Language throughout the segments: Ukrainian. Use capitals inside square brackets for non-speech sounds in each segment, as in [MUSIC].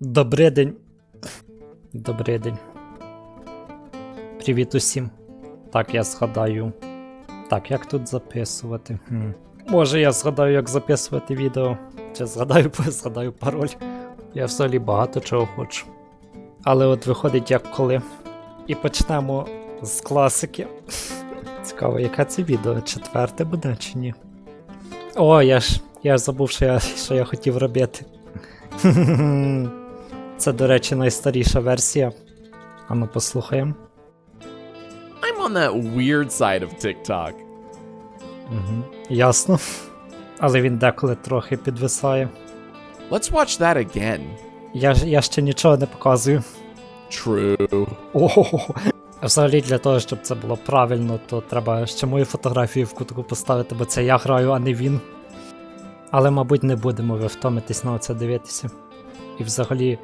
Добрий день. Добрий день. Привіт усім. Так, я згадаю. Так, як тут записувати? Хм. Може, я згадаю, як записувати відео. Чи згадаю, [LAUGHS] згадаю пароль. Я взагалі багато чого хочу. Але от виходить як коли. І почнемо з класики. [LAUGHS] Цікаво, яке це відео? Четверте буде чи ні? О, я ж я ж забув, що я, що я хотів робити. Це, до речі, найстаріша версія. А ну послухаємо. I'm on that weird side of TikTok. Угу. Ясно. Але він деколи трохи підвисає. Let's watch that again. Я, ж- я ще нічого не показую. True. Ого. Взагалі для того, щоб це було правильно, то треба ще мою фотографію в кутку поставити, бо це я граю, а не він. Але, мабуть, не будемо ви втомитись на оце дивитися. І взагалі,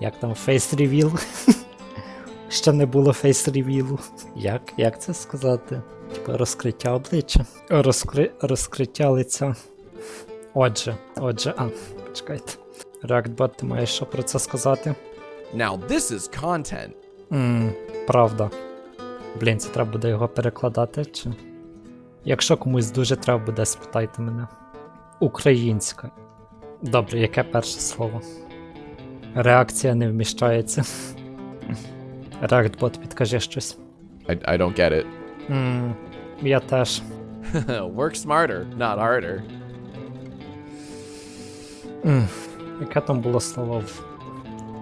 як там Face Reveal? [LAUGHS] Ще не було Face Reveal. Як? Як це сказати? Типа розкриття обличчя. Розкри... Розкриття лиця. Отже, отже, а, почекайте. Reactbot, ти маєш що про це сказати? Now this is content. Ммм, правда. Блін, це треба буде його перекладати, чи. Якщо комусь дуже треба буде, спитайте мене. Українська. Добре, яке перше слово? Реакція не вміщається. [LAUGHS] Реактбот, підкажи щось. I, I don't get it. Ммм, я теж. [LAUGHS] Work smarter, not harder. М, Яке там було слово в...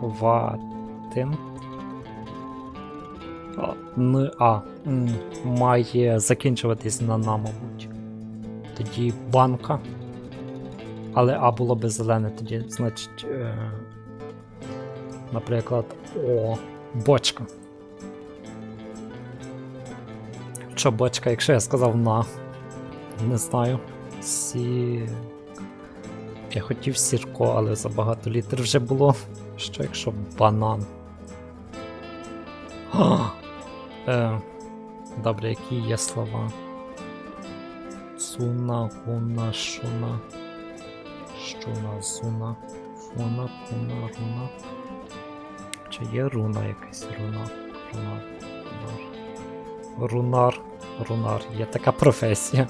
Ватин? Н, а. М, Має закінчуватись на на, мабуть. Тоді банка. Але А було би зелене тоді, значить. Е... Наприклад, О. Бочка. Що бочка, якщо я сказав на. Не знаю. Сі. Я хотів сірко, але забагато літер вже було. Що якщо банан? А! Е, добре, які є слова? Цуна, гуна, шуна. Щуна, зуна, фуна, куна, руна. Чи є руна якась руна? Руна. Рунар. Рунар. Рунар. Є така професія.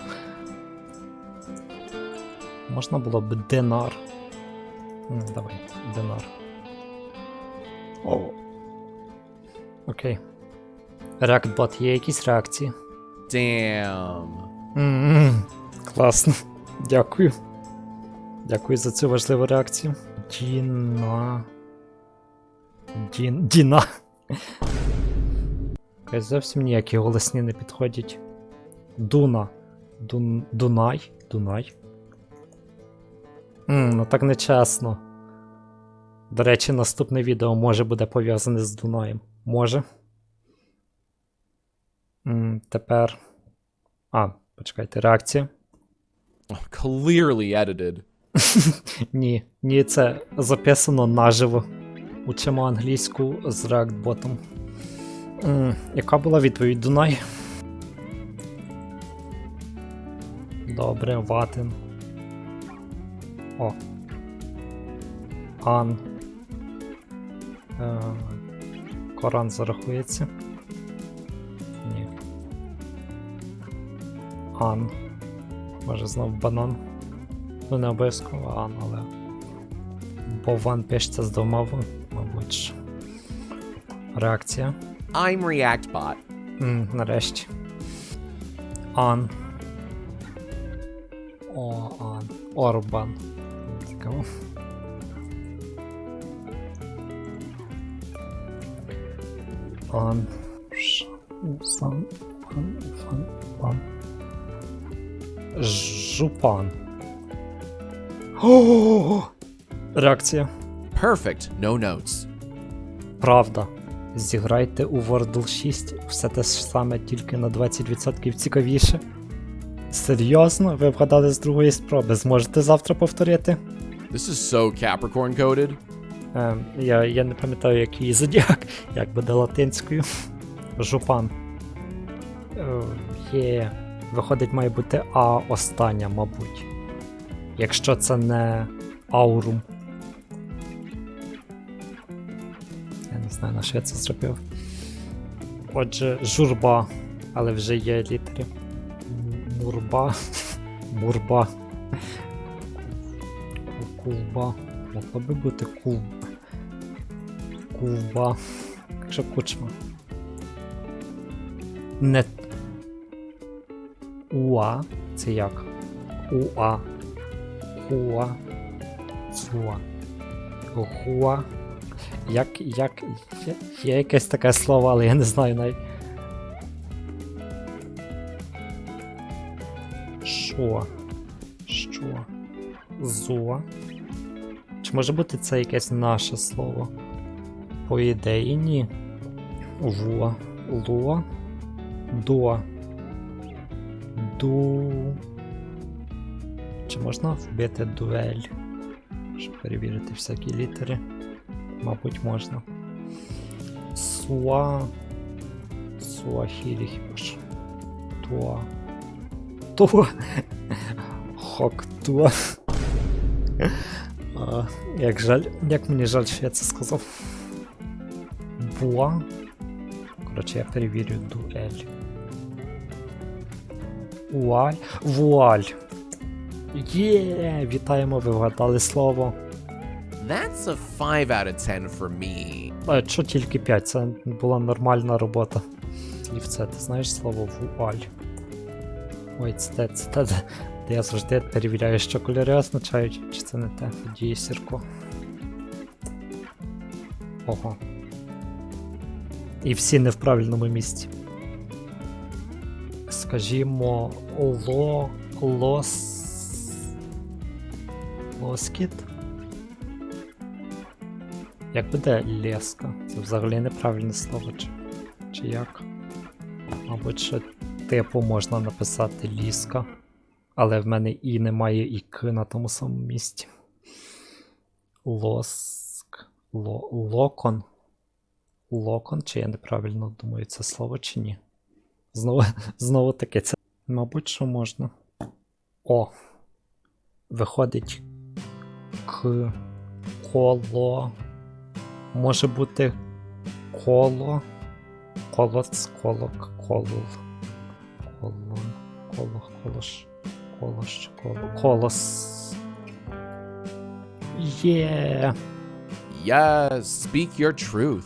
Можна було б динар. Давай, динар. О. Окей. Реактбот, є якісь реакції? Damn. М, Класно. Дякую. Дякую за цю важливу реакцію. Діна. Дін... Діна. Зовсім ніякі голосні не підходять. Дуна. Дун... Дунай. Дунай. М, ну так нечесно. До речі, наступне відео може буде пов'язане з Дунаєм. Може. М, тепер. А, почекайте, реакція. Clearly edited. [LAUGHS] Ні, ні, це записано наживо. Учимо англійську з реактботом. М, Яка була відповідь Дунай? Добре, ватин. О. Ан. Е, Коран зарахується. Ні. Ан. Може знов банан. Ну, не обов'язково Ан, але. Бо Ван пишеться з двома В, мабуть. ж. Реакція. I'm ReactBot. М, нарешті. Ан. О, Ан. Орбан. Цікаво. Ан. Ш. Сан. Ан. Фан. Пан. Жупан. О! Реакція. Perfect, no notes. Правда. Зіграйте у Wordle 6 все те ж саме, тільки на 20% цікавіше. Серйозно? Ви вгадали з другої спроби. Зможете завтра повторити? This is so Capricorn coded. Ем, я, я не пам'ятаю, який зодіак, як буде латинською. Жупан. Е, є. Виходить, має бути А остання, мабуть якщо це не аурум. Я не знаю, на що я це зробив. Отже, журба, але вже є літери. Мурба, [LAUGHS] Мурба. Кулба. Могло би бути Куб. Кулба. Якщо кучма. Не. Уа. Це як? Уа. Хуа. Цуа. Гуа. Як. як. Є, є якесь таке слово, але я не знаю навіть. Що? Що? Зуа. Чи може бути це якесь наше слово? По ідеї, ні. Вуа. Луа. Дуа. Ду. Чи можна вбити дуель? Щоб перевірити всякі літери? Мабуть, можна. Суа. Суахілі хіба. Туа. Туа. Хоктуа. Як жаль, як мені жаль, що я це сказав. Буа. Коротше, я перевірю дуель. Вуаль. Вуаль. Є, вітаємо, ви вгадали слово. That's a 5 out of 10 for me. А що тільки 5, це була нормальна робота. Слівце, ти знаєш слово вуаль? Ой, це те, це те, де- я завжди перевіряю, що кольори означають, чи це не те, тоді сірко. Ого. І всі не в правильному місці. Скажімо, ло. лос. Лоскіт? Як буде леска? Це взагалі неправильне слово, чи, чи як? Мабуть, що типу можна написати ліска, але в мене і немає і к на тому самому місці. Лоск. Ло, локон. Локон, чи я неправильно думаю це слово, чи ні? Знову, [LAUGHS] знову таки, це. Мабуть, що можна. О. Виходить к коло. Може бути коло. Колоц, колок, колол. Колон, коло, колош. Колош, коло. Колос. Є. Yes, speak your truth.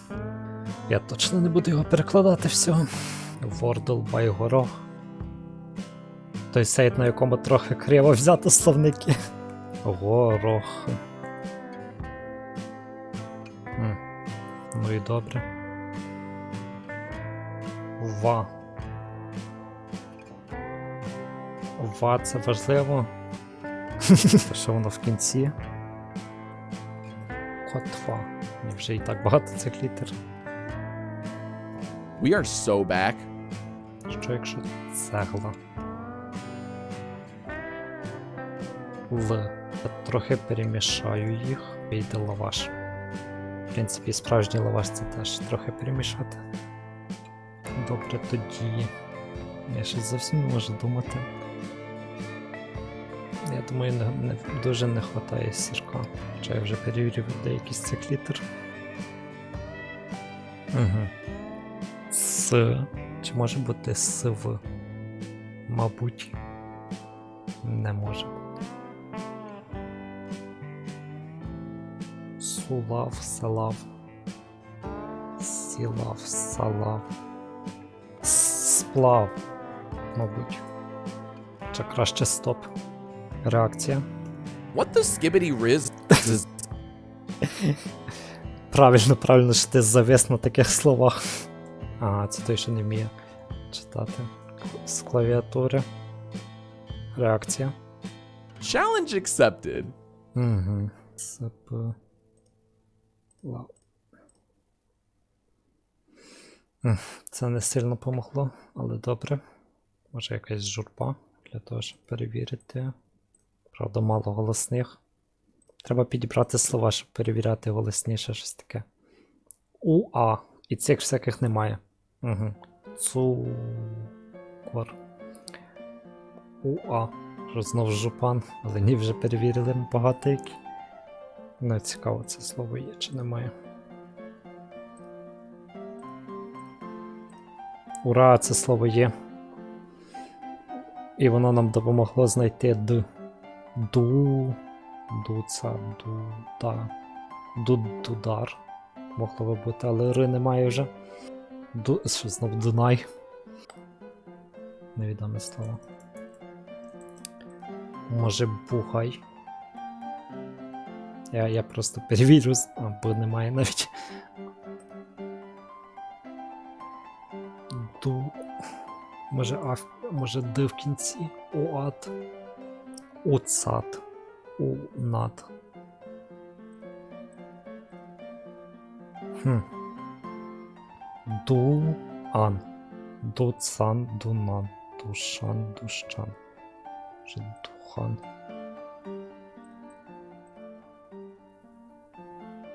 Я точно не буду його перекладати всього. Вордл Байгорох. Той сайт, на якому трохи криво взято словники. Горох. М, Ну і добре. Ва. Ва це важливо. Що воно в кінці? Котва. Мені вже і так багато цих літер. We are so back. Що якщо цегла? Л. Я трохи перемішаю їх. Вийде лаваш. В принципі, справжній лаваш це теж трохи перемішати. Добре, тоді. Я щось зовсім не можу думати. Я думаю, не, не, дуже не вистачає сірка. Хоча я вже перевірив деякі з цих літер. Угу. С. Чи може бути св? Мабуть. Не може Сулав, салав. Сілав, салав. Сплав. Мабуть. Чи краще стоп. Реакція. What the skibbity riz [LAUGHS] Правильно, правильно, що ти завис на таких словах. Ага, це той, що не вміє читати з клавіатури. Реакція. challenge accepted. Угу. СП. М, Це не сильно помогло, але добре. Може якась журба для того, щоб перевірити. Правда, мало голосних. Треба підібрати слова, щоб перевіряти голосніше щось таке. УА. І цих всяких немає. Угу. Цукор. УА. Знов жупан, але ні, вже перевірили багато які. Ну, цікаво, це слово є чи немає. Ура, це слово є. І воно нам допомогло знайти д. Ду. Дуца, дуда. Ду, дудар. Могло би бути, але ри немає вже. Ду, що знов Дунай. Невідоме слово. Може, бугай. Я, я просто перевірю, бо немає навіть. Ду. Може, а, може, д в кінці. Уат. Уцат. Унат. Хм. Дуан. Дуцан, дунан. Душан. Може, духан.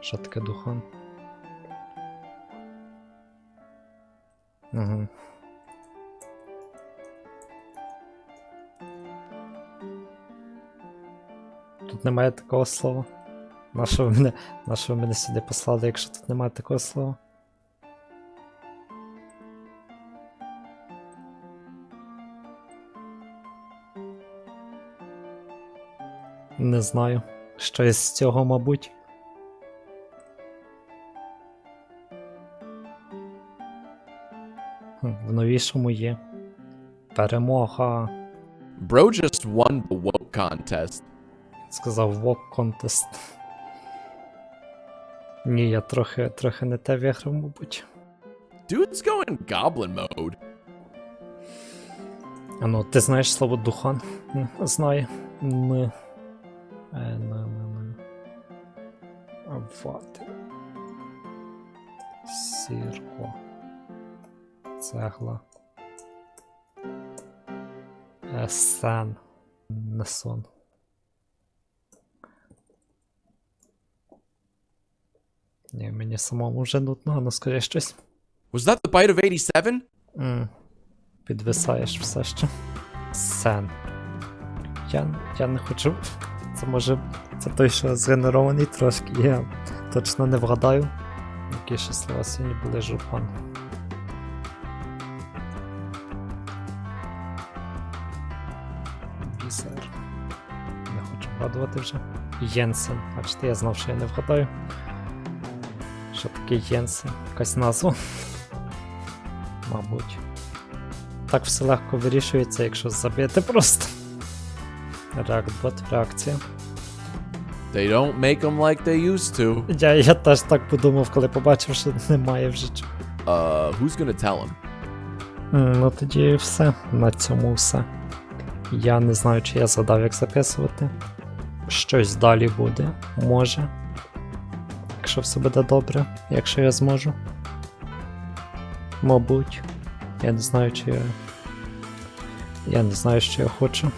Що таке духан? Угу. Тут немає такого слова. На що ви мене, на що ви мене сюди послали, якщо тут немає такого слова? Не знаю. Щось з цього, мабуть. В новішому є. Перемога. Bro just won the woke contest. Сказав Walk Contest. Ні, я трохи, трохи не те виграв, мабуть. Dude's going goblin mode. А ну, ти знаєш слово духан? Знаю. Н. Е, на, на, на. А, Вати. Сірко. Цегла. Сен. Не сон. Ні, мені самому вже нудно, а ну скажи щось. Was that the bite of 87? М, Підвисаєш все ще. Сен. Я, я не хочу. Це може. Це той, що згенерований трошки. Я точно не вгадаю. Які ще слова сьогодні були жупан. Вгадувати вже. Єнсен. Бачите, я знав, що я не вгадаю. Що таке Єнсен? Якась назва. [LAUGHS] Мабуть. Так все легко вирішується, якщо забити просто. Реактбот, реакція. They don't make them like they used to. Я, я теж так подумав, коли побачив, що немає вже чого. Uh, who's gonna tell him? Ну тоді все. На цьому все. Я не знаю, чи я згадав, як записувати. Щось далі буде, може. Якщо все буде добре, якщо я зможу. Мабуть. Я не знаю, чи я. Я не знаю, що я хочу.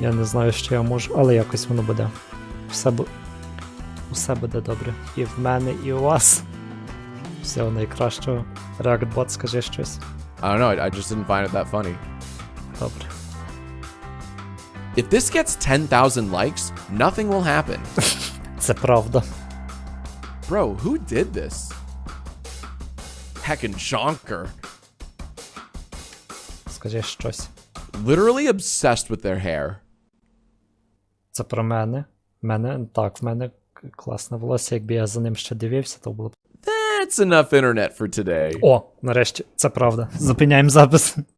Я не знаю, що я можу, але якось воно буде. Все, бу... Все буде добре. І в мене, і у вас. Всього найкращого. React-bot, скажи щось. I don't know. I just didn't find it that funny. Добре. If this gets 10,000 likes, nothing will happen. [LAUGHS] Це правда. Bro, who did this? Heckin' Jonker. Скажи щось. Literally obsessed with their hair. Це про мене. Мене, так, в мене к- класне волосся. Якби я за ним ще дивився, то було б. That's enough internet for today. О, нарешті, це правда. Зупиняємо запис.